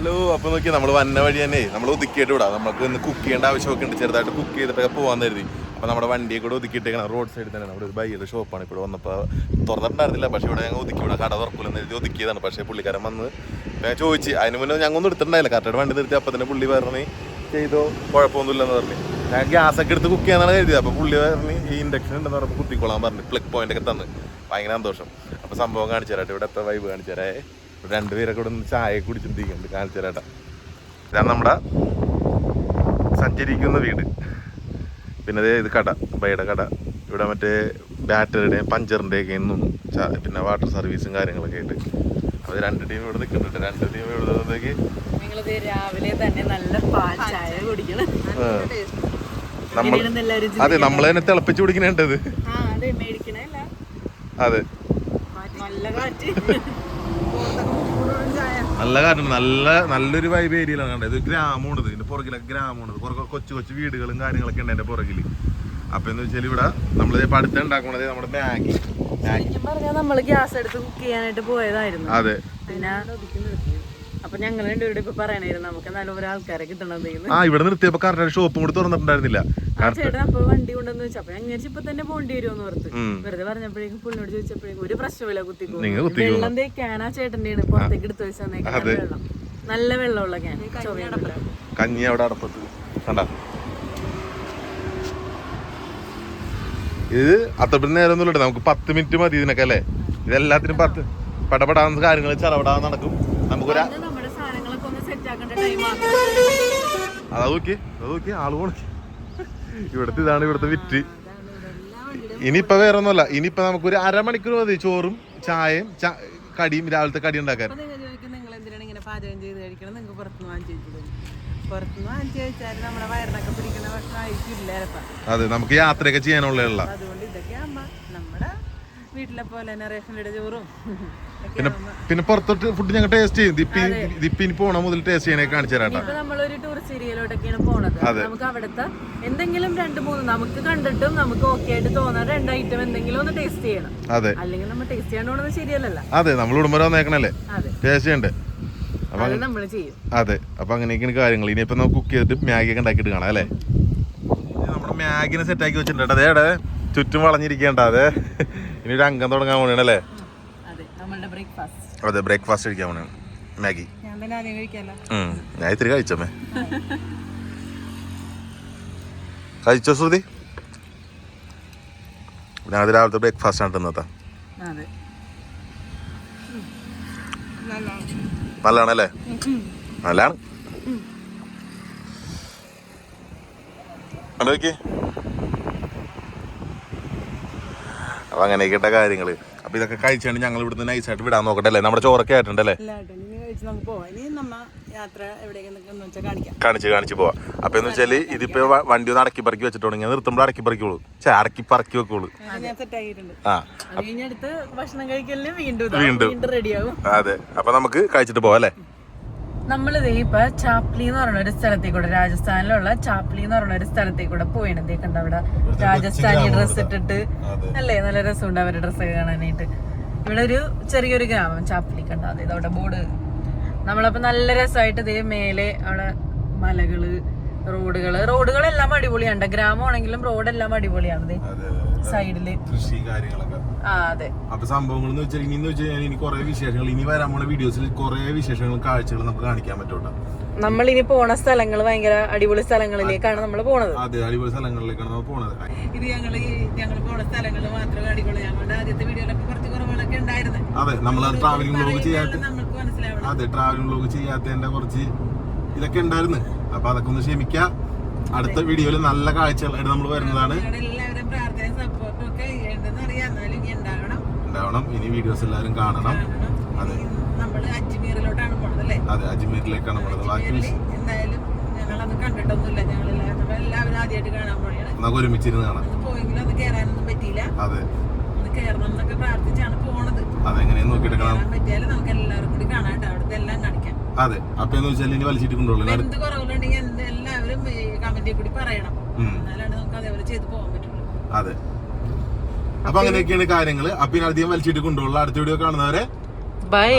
ഹലോ അപ്പൊ നോക്കി നമ്മൾ വന്ന വഴി തന്നെ നമ്മൾ ഒതുക്കിയിട്ട് വിടാം നമുക്ക് ഇന്ന് കുക്ക് ചെയ്യേണ്ട ആവശ്യമൊക്കെ ഉണ്ട്. ചെറുതായിട്ട് കുക്ക് ചെയ്തിട്ടൊക്കെ പോകാൻ കരുതി. അപ്പൊ നമ്മുടെ വണ്ടിയെ കൂടെ ഒതുക്കിയിട്ടേക്കണം റോഡ് സൈഡിൽ തന്നെ നമ്മുടെ ഒരു ബൈയുടെ ഷോപ്പാണ് ഇപ്പോൾ വന്നപ്പോൾ തുറന്നിട്ടുണ്ടായിരുന്നില്ല പക്ഷെ ഇവിടെ ഞങ്ങൾ ഒതുക്കി. ഇവിടെ കട തുറക്കില്ലെന്ന് എഴുതി ഒതുക്കിയതാണ്. പക്ഷെ പുള്ളിക്കാരൻ വന്ന് ഞാൻ ചോദിച്ചു അതിന് മുന്നേ ഞങ്ങൾ ഒന്നും എടുത്തിട്ടുണ്ടായില്ല കറക്റ്റായിട്ട് വണ്ടി നിർത്തി. അപ്പം തന്നെ പുള്ളി പറഞ്ഞ് ചെയ്തോ കുഴപ്പമൊന്നുമില്ലെന്ന് പറഞ്ഞു. ഞാൻ ഗ്യാസ് ഒക്കെ എടുത്ത് കുക്ക് ചെയ്യാനാണ് കരുതിയത്. അപ്പോൾ പുള്ളി പറഞ്ഞ് ഈ ഇൻഡക്ഷൻ ഉണ്ടെന്ന് പറഞ്ഞപ്പോൾ കുത്തിക്കോളാൻ പറഞ്ഞു. പ്ലഗ് ഒക്കെ തന്ന്. ഭയങ്കര സന്തോഷം. അപ്പോൾ സംഭവം കാണിച്ചു തരാട്ടോ ഇവിടെ എത്ര വൈബ് കാണിച്ചു തരേ രണ്ടുപേരൊക്കെ ഇവിടെ നിന്ന് ചായ കുടിച്ചിട്ടിരിക്കുന്നുണ്ട് കാണിച്ചു തരാട്ടാ ഇതാണ് നമ്മുടെ സഞ്ചരിക്കുന്ന വീട്. പിന്നെ ഇത് കട ബൈയുടെ കട. ഇവിടെ മറ്റേ ബാറ്ററിയുടെയും പഞ്ചറിന്റെയൊക്കെ നിന്നും പിന്നെ വാട്ടർ സർവീസും കാര്യങ്ങളൊക്കെ ആയിട്ട്. അപ്പോൾ രണ്ട് ടീം ഇവിടെ നിൽക്കുന്നുണ്ട്. രണ്ട് ടീം ഇവിടെ നിന്നേക്ക് രാവിലെ തന്നെ നല്ല പാൽ ചായ കുടിക്കണം. നമ്മൾ അതെ നമ്മൾ തന്നെ തിളപ്പിച്ച് കുടിക്കണേണ്ടത് അതെ അതെ. നല്ല കാറ്റ്. നല്ല കാരണം നല്ല നല്ലൊരു വൈബ് ഏരിയയിലാണ് കണ്ടത്. ഇത് ഗ്രാമമാണ് ഇത്. ഇതിന്റെ പുറകിലൊക്കെ ഗ്രാമമാണ്. ഇത് കുറെ കൊച്ചു കൊച്ചു വീടുകളും കാര്യങ്ങളൊക്കെ ഉണ്ട് എന്റെ പുറകിൽ. അപ്പൊ എന്ന് വെച്ചാൽ ഇവിടെ നമ്മൾ ഇപ്പൊ അടുത്ത് ഉണ്ടാക്കണത് നമ്മുടെ മാഗി. മാഗി. ശരിക്കും പറഞ്ഞാൽ നമ്മൾ ഗ്യാസ് എടുത്ത് കുക്ക് ചെയ്യാനായിട്ട് പോയതായിരുന്നു. അതെ. പിന്നെ അപ്പൊ ഞങ്ങൾ രണ്ടുപേരുടെ ഇപ്പൊ പറയണായിരുന്നു നമുക്ക് കിട്ടണം ആ ഇവിടെ നിർത്തിയപ്പോ കറക്റ്റ് ഷോപ്പും കൂടി തുറന്നിട്ടുണ്ടായിരുന്നില്ല. ആ ചേട്ടൻ അപ്പൊ വണ്ടി കൊണ്ടെന്ന് വെച്ചു. അപ്പൊ ഞാൻ ഇപ്പൊ തന്നെ പോണ്ടി വരുമെന്ന് ഓർത്ത്. ഉം. വെറുതെ പറഞ്ഞപ്പോഴേക്കും പുള്ളിനോട് ചോദിച്ചപ്പോഴേക്കും ഒരു പ്രശ്നമില്ല കുത്തിക്കോ. വെള്ളം പുറത്തേക്ക് എടുത്ത് വെള്ളം. നല്ല വെള്ളമുള്ള ക്യാൻ കഞ്ഞി അവിടെ അടപ്പത്ത്. കണ്ട? ഇത് അത്രപ്പിന് നേരം ഒന്നുമില്ല നമുക്ക് പത്ത് മിനിറ്റ് മതി ഇതിനൊക്കെ അല്ലേ? ഇതെല്ലാത്തിനും പത്ത് പടപടാന്ന് കാര്യങ്ങൾ ചറപടാന്ന് നടക്കും. നമുക്കൊരു നമ്മുടെ സാധനങ്ങളൊക്കെ ഒന്ന് സെറ്റ് ആക്കേണ്ട ടൈം അതാ നോക്കി അത് നോക്കി ആൾ പോണി. ഇവിടുത്തെ ഇതാണ് ഇവിടുത്തെ വിറ്റ്. ഇനിയിപ്പൊ വേറെ ഒന്നുമല്ല ഇനിയിപ്പൊ നമുക്കൊരു അരമണിക്കൂർ മതി ചോറും ചായയും കടിയും രാവിലത്തെ കടി ഉണ്ടാക്കാൻ. അതെ നമുക്ക് യാത്രയൊക്കെ ചെയ്യാനുള്ളതല്ല അതുകൊണ്ട് ഇതൊക്കെ ആകുമ്പോ നമ്മുടെ വീട്ടിലെ പോലെ തന്നെ റേഷനിയുടെ ചോറും പിന്നെ പിന്നെ പുറത്തോട്ട് ഫുഡ് ഞങ്ങൾ ടേസ്റ്റ് ചെയ്യും. ദിപ്പി ദിപ്പി ഇനി പോണ മുതൽ ടേസ്റ്റ് ചെയ്യണേ കാണിച്ചു തരാം ഇപ്പൊ നമ്മളൊരു ടൂറിസ്റ്റ് ഏരിയയിലോട്ടൊക്കെയാണ് പോണത്. നമുക്ക് അവിടുത്തെ എന്തെങ്കിലും രണ്ട് മൂന്ന് നമുക്ക് കണ്ടിട്ടും നമുക്ക് ഓക്കെ ആയിട്ട് തോന്നാൻ രണ്ട് ഐറ്റം എന്തെങ്കിലും ഒന്ന് ടേസ്റ്റ് ചെയ്യണം. അതെ. അല്ലെങ്കിൽ നമ്മൾ ടേസ്റ്റ് ചെയ്യാണ്ട് ശരിയല്ലല്ലോ. അതെ നമ്മൾ ഉടുമ്പോ വന്നേക്കണല്ലേ ടേസ്റ്റ് ചെയ്യണ്ടേ? അതെ അപ്പൊ അങ്ങനെയൊക്കെയാണ് കാര്യങ്ങൾ. ഇനിയിപ്പോ നമുക്ക് കുക്ക് ചെയ്തിട്ട് മാഗി ഒക്കെ ഉണ്ടാക്കിയിട്ട് കാണാം അല്ലേ? നമ്മുടെ മാഗിനെ സെറ്റ് ആക്കി വെച്ചിട്ടുണ്ട് അതേടെ ചുറ്റും വളഞ്ഞിരിക്കേണ്ട അതെ. ഇനി ഒരു അംഗം തുടങ്ങാൻ പോണല്ലേ അതെ ബ്രേക്ക്ഫാസ്റ്റ് അതെ കഴിക്കാൻ പോണേ മാഗി. ഞാൻ ഇത്തിരി കഴിച്ചമ്മേ. കഴിച്ചോ ശ്രുതി? ഞാനത് അത് രാവിലത്തെ ബ്രേക്ക്ഫാസ്റ്റ് ആണ് തന്നത്താ. അതെ. നല്ലതാണല്ലേ? നല്ലതാണ്. കണ്ടു നോക്കി അപ്പൊ അങ്ങനെയൊക്കെ കാര്യങ്ങൾ. അപ്പൊ ഇതൊക്കെ കഴിച്ചാണ്ട് ഞങ്ങൾ ഇവിടുന്ന് നൈസായിട്ട് വിടാൻ നോക്കട്ടെ അല്ലേ? നമ്മുടെ ചോറൊക്കെ ആയിട്ടുണ്ടല്ലേ കാണിച്ച് കാണിച്ച് പോവാം. അപ്പൊ എന്ന് വെച്ചാൽ ഇതിപ്പോ വണ്ടി ഒന്ന് അടക്കി പറക്കി വെച്ചിട്ടുണ്ടെങ്കിൽ നിർത്തുമ്പോൾ അടക്കി പറക്കിക്കോളൂ. ചേ അടക്കി പറക്കി വെക്കോളൂ. ഞാൻ സെറ്റ് ആക്കിയിട്ടുണ്ട്. ആ വീണ്ടും അതെ. അപ്പൊ നമുക്ക് കഴിച്ചിട്ട് പോവാം അല്ലേ? നമ്മളിത് ഇപ്പൊ ചാപ്ലി എന്ന് പറയുന്ന ഒരു സ്ഥലത്തേക്കൂടെ രാജസ്ഥാനിലുള്ള ചാപ്ലി എന്ന് പറയുന്ന ഒരു സ്ഥലത്തേക്കൂടെ പോയിണത് കണ്ട അവിടെ. രാജസ്ഥാനി ഡ്രസ് ഇട്ടിട്ട്. അല്ലേ? നല്ല രസമുണ്ട് അവരുടെ ഡ്രസ്സൊക്കെ കാണാനായിട്ട്. ഇവിടെ ഒരു ചെറിയൊരു ഗ്രാമം ചാപ്ലി കണ്ട അതായത് അവിടെ ബോർഡ്. നമ്മളപ്പോ നല്ല രസമായിട്ട് ഇതേ മേലെ അവിടെ മലകൾ റോഡുകൾ. റോഡുകളെല്ലാം അടിപൊളിയാണ്. ഗ്രാമമാണെങ്കിലും റോഡെല്ലാം അടിപൊളിയാണ് സൈഡിൽ. കൃഷി കാര്യങ്ങളൊക്കെ. ആ അതെ. അപ്പൊ സംഭവങ്ങൾ എന്ന് വെച്ചാൽ ഇനി വെച്ച് കഴിഞ്ഞാൽ ഇനി കുറെ വിശേഷങ്ങൾ ഇനി വരാൻ പോണ വീഡിയോസിൽ കുറെ വിശേഷങ്ങൾ കാഴ്ചകളും നമുക്ക് കാണിക്കാൻ പറ്റൂട്ടോ. നമ്മൾ ഇനി പോണ സ്ഥലങ്ങൾ ഭയങ്കര അടിപൊളി സ്ഥലങ്ങളിലേക്കാണ് നമ്മൾ പോണത്. അതെ അടിപൊളി സ്ഥലങ്ങളിലേക്കാണ് നമ്മൾ പോണത്. ഇത് ഞങ്ങൾ ഞങ്ങൾ പോണ സ്ഥലങ്ങൾ മാത്രം അടിപൊളി. ഞങ്ങളുടെ ആദ്യത്തെ വീഡിയോയിലൊക്കെ കുറച്ച് കുറവുകളൊക്കെ ഉണ്ടായിരുന്നു. അതെ നമ്മൾ ട്രാവലിംഗ് വ്ലോഗ് ചെയ്യാത്ത അതെ ട്രാവലിംഗ് ബ്ലോഗ് ചെയ്യാത്തതിന്റെ കുറച്ച് ഇതൊക്കെ ഉണ്ടായിരുന്നു. അപ്പൊ അതൊക്കെ ഒന്ന് ക്ഷമിക്കാം. അടുത്ത വീഡിയോയിൽ നല്ല കാഴ്ചകളായിട്ട് നമ്മൾ വരുന്നതാണ്. ഉണ്ടാവണം. ഇനി വീഡിയോസ് എല്ലാവരും കാണണം. അതെ. അതെ അജ്മീറിലേക്കാണ് പോണത്. നമുക്ക് ഒരുമിച്ചിരുന്ന് കാണാം. പോയെങ്കിലും അത്. അതെ അതെങ്ങനെയെന്ന് അപ്പൊ എന്ന് വെച്ചാൽ ഇനി വലിച്ചിട്ട് എന്ത് എല്ലാവരും കമന്റിൽ കൂടി പറയണം. എന്നാലാണ് നമുക്ക് അതേപോലെ ചെയ്ത് പോകാൻ പറ്റുള്ളൂ. അതെ. അപ്പൊ അങ്ങനെയൊക്കെയാണ് കാര്യങ്ങൾ. അപ്പൊ ഇനി അധികം വലിച്ചിട്ട് കൊണ്ടുള്ള അടുത്ത വീഡിയോ കാണുന്നവരെ. ബൈ.